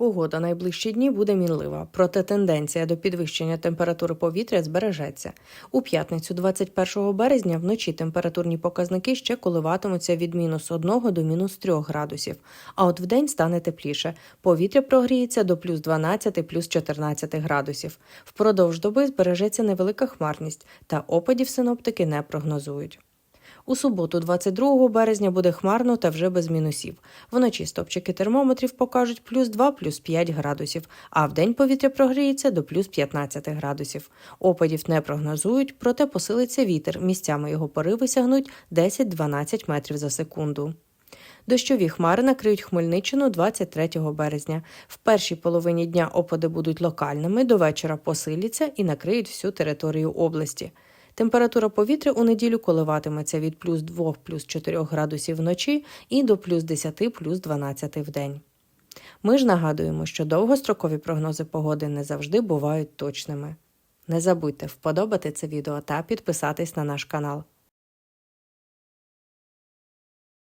Погода найближчі дні буде мінлива, проте тенденція до підвищення температури повітря збережеться. У п'ятницю, 21 березня, вночі температурні показники ще коливатимуться від мінус 1 до мінус 3 градусів, а от вдень стане тепліше. Повітря прогріється до плюс 12, плюс 14 градусів. Впродовж доби збережеться невелика хмарність, та опадів синоптики не прогнозують. У суботу, 22 березня, буде хмарно та вже без мінусів. Вночі стопчики термометрів покажуть плюс 2, плюс 5 градусів, а вдень повітря прогріється до плюс 15 градусів. Опадів не прогнозують, проте посилиться вітер. Місцями його пориви сягнуть 10-12 метрів за секунду. Дощові хмари накриють Хмельниччину 23 березня. В першій половині дня опади будуть локальними, до вечора посиляться і накриють всю територію області. Температура повітря у неділю коливатиметься від плюс 2 плюс 4 градусів вночі і до плюс 10 плюс 12 в день. Ми ж нагадуємо, що довгострокові прогнози погоди не завжди бувають точними. Не забудьте вподобати це відео та підписатись на наш канал.